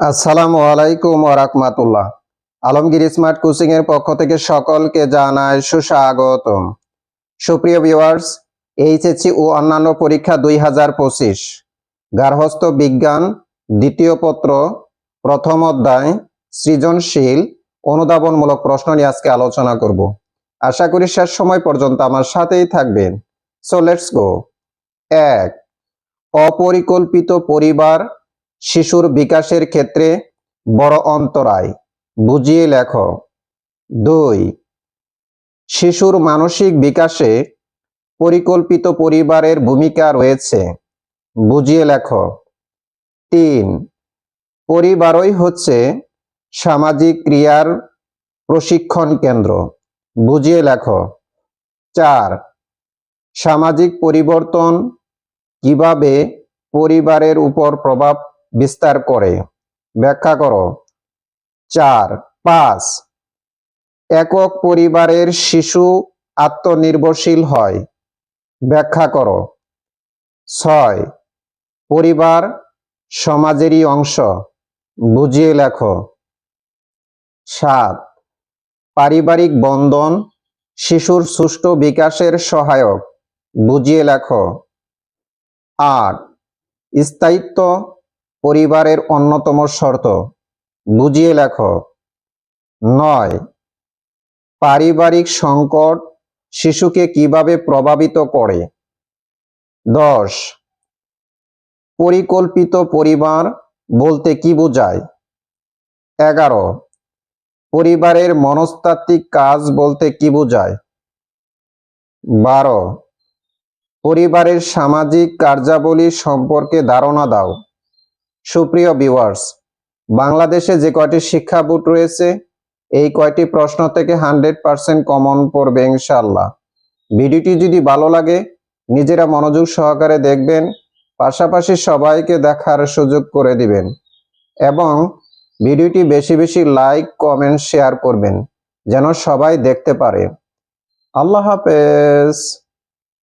আসসালামু আলাইকুম রাহমাতুল্লাহ। আলমগীর স্মার্ট কোচিং এর পক্ষ থেকে সকলকে জানাই সুস্বাগতম। সুপ্রিয় ভিউয়ার্স, এইচএসসি ও অন্যান্য পরীক্ষা দুই হাজার পঁচিশ, গার্হস্থ্য বিজ্ঞান দ্বিতীয় পত্র, প্রথম অধ্যায়, সৃজনশীল, অনুধাবনমূলক প্রশ্ন নিয়ে আজকে আলোচনা করব। আশা করি শেষ সময় পর্যন্ত আমার সাথেই থাকবেন। সো লেটস গো এক, অপরিকল্পিত পরিবার শিশুর বিকাশের ক্ষেত্রে বড় অন্তরায়। বুঝিয়ে লেখ। দুই, শিশুর মানসিক বিকাশে পরিকল্পিত পরিবারের ভূমিকা রয়েছে। বুঝিয়ে লেখ। তিন, পরিবারই হচ্ছে সামাজিক ক্রিয়ার প্রশিক্ষণ কেন্দ্র। বুঝিয়ে লেখ। চার, সামাজিক পরিবর্তন কীভাবে পরিবারের উপর প্রভাব বিস্তার করে। ব্যাখ্যা করো। চার, পাঁচ, একক পরিবারের শিশু আত্মনির্ভরশীল হয়। ব্যাখ্যা করো। ছয়, পরিবার সমাজেরই অংশ, বুঝিয়ে লেখো। সাত, পারিবারিক বন্ধন, শিশুর সুষ্ঠু বিকাশের সহায়ক, বুঝিয়ে লেখো। আট, স্থায়িত্ব পরিবারের অন্যতম শর্ত। বুঝিয়ে লেখো। নয়। পারিবারিক সংকট শিশুকে কীভাবে প্রভাবিত করে? দশ। পরিকল্পিত পরিবার বলতে কি বোঝায়? এগারো। পরিবারের মনস্তাত্ত্বিক কাজ বলতে কি বোঝায়? বারো। পরিবারের সামাজিক কার্যাবলী সম্পর্কে ধারণা দাও। সুপ্রিয় ভিউয়ার্স, বাংলাদেশে যে কয়টি শিক্ষা বোর্ড রয়েছে, এই কয়টি প্রশ্ন থেকে হান্ড্রেড পার্সেন্ট কমন পড়বে ইনশাল্লাহ ভিডিওটি যদি ভালো লাগে, নিজেরা মনোযোগ সহকারে দেখবেন, পাশাপাশি সবাইকে দেখার সুযোগ করে দিবেন এবং ভিডিওটি বেশি বেশি লাইক, কমেন্ট, শেয়ার করবেন, যেন সবাই দেখতে পারে। আল্লাহ হাফেজ।